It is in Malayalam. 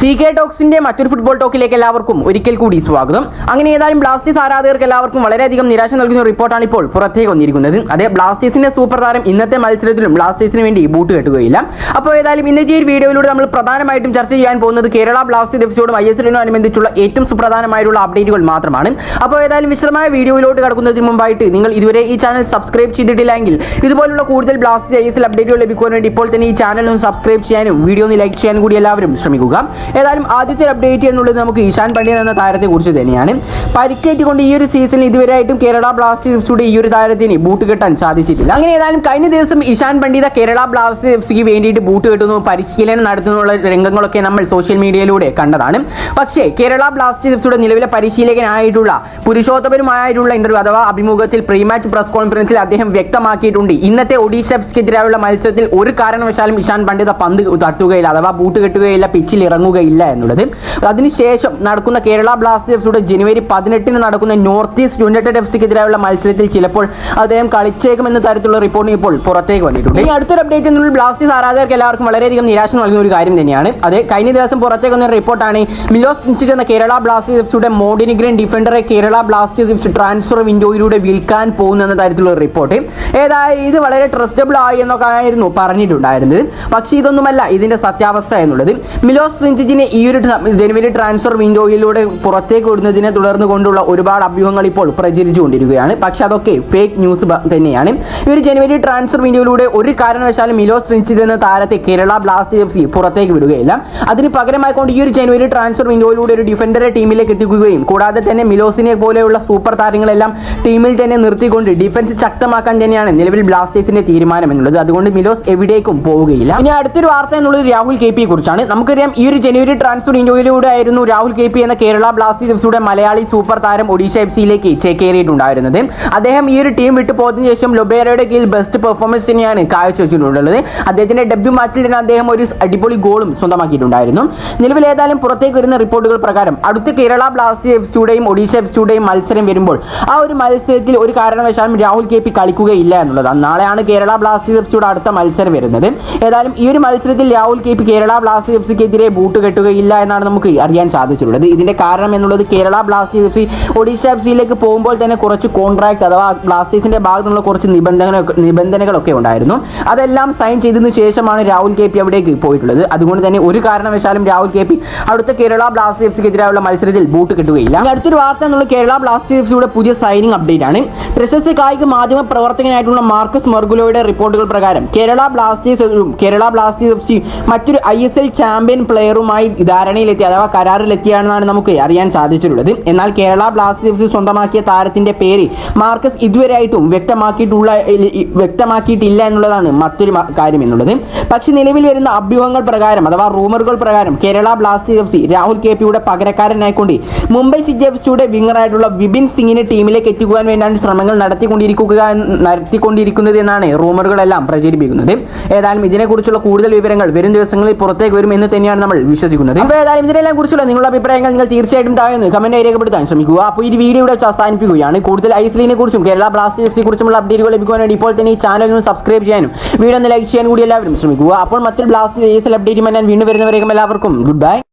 സി കെ ടോക്സിന്റെ മറ്റൊരു ഫുട്ബോൾ ടോക്കിലേക്ക് എല്ലാവർക്കും ഒരിക്കൽ കൂടി സ്വാഗതം. അങ്ങനെ ഏതായാലും ബ്ലാസ്റ്റേഴ്സ് ആരാധകർക്ക് എല്ലാവർക്കും വളരെയധികം നിരാശ നൽകുന്ന റിപ്പോർട്ടാണ് ഇപ്പോൾ പുറത്തേക്ക് വന്നിരിക്കുന്നത്. അതെ ബ്ലാസ്റ്റേഴ്സിന്റെ സൂപ്പർ താരം ഇന്നത്തെ മത്സരത്തിലും ബ്ലാസ്റ്റേഴ്സിന് വേണ്ടി ബൂട്ട് കെട്ടുകയില്ല. അപ്പോൾ ഏതായാലും ഇന്നത്തെ ഈ വീഡിയോയിലൂടെ നമ്മൾ പ്രധാനമായിട്ടും ചർച്ച ചെയ്യാൻ പോകുന്നത് കേരള ബ്ലാസ്റ്റേഴ്സ് എഫ്സിയോടും ഐ എസ് എല്ലിനും അനുബന്ധിച്ചുള്ള ഏറ്റവും സുപ്രധാനമായിട്ടുള്ള അപ്ഡേറ്റുകൾ മാത്രമാണ്. അപ്പോൾ ഏതായാലും വിശദമായ വീഡിയോയിലോട്ട് കടക്കുന്നതിന് മുമ്പായിട്ട് നിങ്ങൾ ഇതുവരെ ഈ ചാനൽ സബ്സ്ക്രൈബ് ചെയ്തിട്ടില്ലെങ്കിൽ ഇതുപോലുള്ള കൂടുതൽ ബ്ലാസ്റ്റേഴ്സ് ഐ എസ് എൽ അപ്ഡേറ്റുകൾ ലഭിക്കുവാൻ വേണ്ടി ഇപ്പോൾ തന്നെ ഈ ചാനൽ ഒന്ന് സബ്സ്ക്രൈബ് ചെയ്യാനും വീഡിയോ ഒന്ന് ലൈക്ക് ചെയ്യാനും കൂടി എല്ലാവരും ശ്രമിക്കുക. ഏതായാലും ആദ്യത്തെ അപ്ഡേറ്റ് എന്നുള്ളത് നമുക്ക് ഈശാൻ പണ്ഡിയൻ എന്ന താരത്തെ കുറിച്ച് തന്നെയാണ്. പരിക്കേറ്റുകൊണ്ട് ഈ ഒരു സീസണിൽ ഇതുവരെയായിട്ടും കേരള ബ്ലാസ്റ്റേഴ്സിയുടെ ഈ ഒരു താരത്തിന് ബൂട്ട് കെട്ടാൻ സാധിച്ചിട്ടില്ല. അങ്ങനെ ഏതായാലും കഴിഞ്ഞ ദിവസം ഇഷാൻ പണ്ഡിത കേരള ബ്ലാസ്റ്റേഴ്സിക്ക് വേണ്ടിയിട്ട് ബൂട്ട് കെട്ടുന്നു പരിശീലനം നടത്തുന്നുള്ള രംഗങ്ങളൊക്കെ നമ്മൾ സോഷ്യൽ മീഡിയയിലൂടെ കണ്ടതാണ്. പക്ഷേ കേരള ബ്ലാസ്റ്റേഴ്സിയുടെ നിലവിലെ പരിശീലകനായിട്ടുള്ള പുരുഷോത്തമനുമായിട്ടുള്ള ഇന്റർവ്യൂ അഥവാ അഭിമുഖത്തിൽ പ്രീ മാച്ച് പ്രസ് കോൺഫറൻസിൽ അദ്ദേഹം വ്യക്തമാക്കിയിട്ടുണ്ട്. ഇന്നത്തെ ഒഡീഷ എഫ്സിക്കെതിരായുള്ള മത്സരത്തിൽ ഒരു കാരണവശാലും ഇഷാൻ പണ്ഡിത പന്ത് തട്ടുകയില്ല അഥവാ ബൂട്ട് കെട്ടുകയില്ല പിച്ചിൽ ഇറങ്ങുകയില്ല. എന്നുള്ളത്. അതിനുശേഷം നടക്കുന്ന കേരള ബ്ലാസ്റ്റേഴ്സിയുടെ ജനുവരി പതിനെട്ടിന് നടക്കുന്ന നോർത്ത് ഈസ്റ്റ് യുണൈറ്റഡ് എഫ് സിക്കെതിരായുള്ള മത്സരത്തിൽ ചിലപ്പോൾ അദ്ദേഹം കളിച്ചേക്കുമെന്ന തരത്തിലുള്ള റിപ്പോർട്ട് ഇപ്പോൾ പുറത്തേക്ക് വന്നിട്ടുണ്ട്. ഈ അടുത്തൊരു അപ്ഡേറ്റ് എന്നുള്ള ബ്ലാസ്റ്റേഴ്സ് ആരാധകർക്ക് എല്ലാവർക്കും വളരെയധികം നിരാശ നൽകുന്ന ഒരു കാര്യം തന്നെയാണ്. അത് കഴിഞ്ഞ ദിവസം പുറത്തേക്ക് വന്ന റിപ്പോർട്ടാണ് മിലോസ് ഇൻസിച്ച് എന്ന കേരള ബ്ലാസ്റ്റേഴ്സ് എഫ്സിയുടെ മോഡിനിഗ്രൻ ഡിഫൻഡറെ കേരള ബ്ലാസ്റ്റേഴ്സ് ട്രാൻസ്ഫർ വിൻഡോയിലൂടെ വിൽക്കാൻ പോകുന്ന എന്ന തരത്തിലുള്ള റിപ്പോർട്ട് ഏതായാലും ഇത് വളരെ ട്രസ്റ്റബിൾ ആയി എന്നൊക്കെ ആയിരുന്നു പറഞ്ഞിട്ടുണ്ടായിരുന്നത്. പക്ഷേ ഇതൊന്നുമല്ല ഇതിന്റെ സത്യാവസ്ഥ എന്നുള്ളത്. മിലോസ് റിഞ്ചിജിനെ ഈ ഒരു ജനുവരി ട്രാൻസ്ഫർ വിൻഡോയിലൂടെ പുറത്തേക്ക് വിടുന്നതിനെ തുടർന്ന് കൊണ്ടുള്ള ഒരുപാട് അഭ്യൂഹങ്ങൾ ഇപ്പോൾ പ്രചരിച്ചുകൊണ്ടിരിക്കുകയാണ്. പക്ഷെ അതൊക്കെ ഫേക്ക് ന്യൂസ് തന്നെയാണ്. ഈ ഒരു ജനുവരി ട്രാൻസ്ഫർ വിൻഡോയിലൂടെ ഒരു കാരണവശാലും മിലോസ് റിഞ്ചിജ് എന്ന താരത്തെ കേരള ബ്ലാസ്റ്റേഴ്സ് എഫ് സി പുറത്തേക്ക് വിടുകയില്ല. അതിന് പകരമായിക്കൊണ്ട് ഈ ഒരു ജനുവരി ട്രാൻസ്ഫർ വിൻഡോയിലൂടെ ഒരു ഡിഫൻഡറെ ടീമിലേക്ക് എത്തിക്കുകയും കൂടാതെ തന്നെ മിലോസിനെ പോലെയുള്ള സൂപ്പർ താരങ്ങളെല്ലാം ടീമിൽ തന്നെ നിർത്തിക്കൊണ്ട് ഡിഫൻസ് ശക്തമാക്കാൻ തന്നെയാണ് നിലവിൽ ബ്ലാസ്റ്റേഴ്സിന്റെ തീരുമാനം എന്നുള്ളത് അതുകൊണ്ട് മിലോസ് എവിടേക്കും പോവുകയില്ല. ഇനി അടുത്തൊരു വാർത്ത എന്നുള്ളത് രാഹുൽ കെ കുറിച്ചാണ് നമുക്കറിയാം ഈ ഒരു ജനുവരി ട്രാൻസ്ഫർ വിൻഡോയിലൂടെ ആയിരുന്നു രാഹുൽ കെ പി എന്ന കേരള ബ്ലാസ്റ്റേഴ്സ് എഫ്സിയുടെ മലയാളി സൂപ്പർ താരം ഒഡീഷ എഫ് സിയിലേക്ക് ചേക്കേറിയിട്ടുണ്ടായിരുന്നത്. അദ്ദേഹം ഈ ഒരു ടീം വിട്ടു പോയതിനു ശേഷം ലൊബേറയുടെ കീഴിൽ ബെസ്റ്റ് പെർഫോമൻസ് തന്നെയാണ് കാഴ്ചവെച്ചിട്ടുള്ളത്. അദ്ദേഹത്തിന്റെ ഡെബ്യൂ മാച്ചിൽ തന്നെ അദ്ദേഹം ഒരു അടിപൊളി ഗോളും സ്വന്തമാക്കിയിട്ടുണ്ടായിരുന്നു. നിലവിൽ ഏതായാലും പുറത്തേക്ക് വരുന്ന റിപ്പോർട്ടുകൾ പ്രകാരം അടുത്ത കേരള ബ്ലാസ്റ്റേഴ്സ് എഫ് സിയുടെയും ഒഡീഷ എഫ് സിയുടെയും മത്സരം വരുമ്പോൾ ആ ഒരു മത്സരത്തിൽ ഒരു കാരണവശാലും രാഹുൽ കെ പി കളിക്കുകയില്ല എന്നുള്ളതാണ് നാളെയാണ് കേരള ബ്ലാസ്റ്റേഴ്സ് എഫ് സിയുടെ അടുത്ത മത്സരം വരുന്നത്. ഏതായാലും ഈ ഒരു മത്സരത്തിൽ Rahul K P Kerala Blasters F സിക്കെതിരെ boot കെട്ടുകയില്ല എന്നാണ് നമുക്ക് അറിയാൻ സാധിച്ചിട്ടുള്ളത്. ഇതിന്റെ കാരണം എന്നുള്ളത് Kerala Blasters F C Odisha F സിയിലേക്ക് പോകുമ്പോൾ തന്നെ കുറച്ച് കോൺട്രാക്ട് അഥവാ ബ്ലാസ്റ്റേഴ്സിന്റെ ഭാഗത്തു നിന്നുള്ള കുറച്ച് നിബന്ധന നിബന്ധനകളൊക്കെ ഉണ്ടായിരുന്നു. അതെല്ലാം സൈൻ ചെയ്തതിന് ശേഷമാണ് രാഹുൽ കെ പി അവിടേക്ക് പോയിട്ടുള്ളത്. അതുകൊണ്ട് തന്നെ ഒരു കാരണവശാലും രാഹുൽ കെ പി അടുത്ത കേരള ബ്ലാസ്റ്റേഴ്സ് എഫ് സിക്കെതിരായുള്ള മത്സരത്തിൽ ബൂട്ട് കിട്ടുകയില്ല. അടുത്തൊരു വാർത്ത എന്നുള്ള കേരള ബ്ലാസ്റ്റേഴ്സ് എഫ് സിയുടെ പുതിയ സൈനിങ് അപ്ഡേറ്റ് ആണ്. പ്രശസ്ത കായിക മാധ്യമ പ്രവർത്തകനായിട്ടുള്ള മാർക്കസ് മെർഗുലോയുടെ റിപ്പോർട്ടുകൾ പ്രകാരം Kerala Blasters Kerala Blasters F C മറ്റൊരു ഐ എസ് എൽ ചാമ്പ്യൻ പ്ലെയറുമായി ധാരണയിലെത്തി അഥവാ കരാറിലെത്തിയാണെന്നാണ് നമുക്ക് അറിയാൻ സാധിച്ചിട്ടുള്ളത്. എന്നാൽ കേരള ബ്ലാസ്റ്റേഴ്സ് സ്വന്തമാക്കിയ താരത്തിന്റെ പേര് മാർക്കസ് ഇതുവരെയായിട്ടും വ്യക്തമാക്കിയിട്ടുള്ള വ്യക്തമാക്കിയിട്ടില്ല എന്നുള്ളതാണ് മറ്റൊരു കാര്യം എന്നുള്ളത് പക്ഷേ നിലവിൽ വരുന്ന അഭ്യൂഹങ്ങൾ പ്രകാരം അഥവാ റൂമറുകൾ പ്രകാരം കേരള ബ്ലാസ്റ്റേഴ്സ് രാഹുൽ കെ പിയുടെ പകരക്കാരനായിക്കൊണ്ട് മുംബൈ സിറ്റി എഫ് സിയുടെ വിങ്ങറായിട്ടുള്ള വിപിൻ സിംഗിനെ ടീമിലേക്ക് എത്തിക്കുവാൻ വേണ്ടിയാണ് ശ്രമങ്ങൾ നടത്തിക്കൊണ്ടിരിക്കുക നടത്തിക്കൊണ്ടിരിക്കുന്നത് എന്നാണ് റൂമറുകളെല്ലാം പ്രചരിപ്പിക്കുന്നത്. ഏതായാലും ഇതിനെക്കുറിച്ചുള്ള കൂടുതൽ വിവരങ്ങൾ വരും ദിവസങ്ങളിൽ പുറത്തേക്ക് വരും എന്ന് തന്നെയാണ് നമ്മൾ വിശ്വസിക്കുന്നത്. അപ്പോൾ ഏതായാലും ഇതിനെല്ലാം കുറിച്ചുള്ള നിങ്ങളുടെ അഭിപ്രായങ്ങൾ നിങ്ങൾ തീർച്ചയായിട്ടും താഴെ കമന്റ് രേഖപ്പെടുത്താൻ ശ്രമിക്കുക. അപ്പോൾ ഈ വീഡിയോ ഇവിടെ അവസാനിപ്പിക്കുകയാണ്. കൂടുതൽ ഐസ്ലീനെ കുറിച്ചും കേരള ബ്ലാസ്റ്റേഴ്സ് എഫ് സി കുറിച്ചുള്ള അപ്ഡേറ്റുകൾ ലഭിക്കുവാൻ വേണ്ടി ഇപ്പോൾ തന്നെ ഈ ചാനൽ ഒന്ന് സബ്സ്ക്രൈബ് ചെയ്യാനും വീഡിയോ ഒന്ന് ലൈക്ക് ചെയ്യാൻ കൂടി എല്ലാവരും ശ്രമിക്കുക. അപ്പോൾ മറ്റൊരു ബ്ലാസ്റ്റേഴ്സ് അപ്ഡേറ്റുമായി ഞാൻ വീണ്ടും വരുന്നവരേക്കും എല്ലാവർക്കും ഗുഡ് ബൈ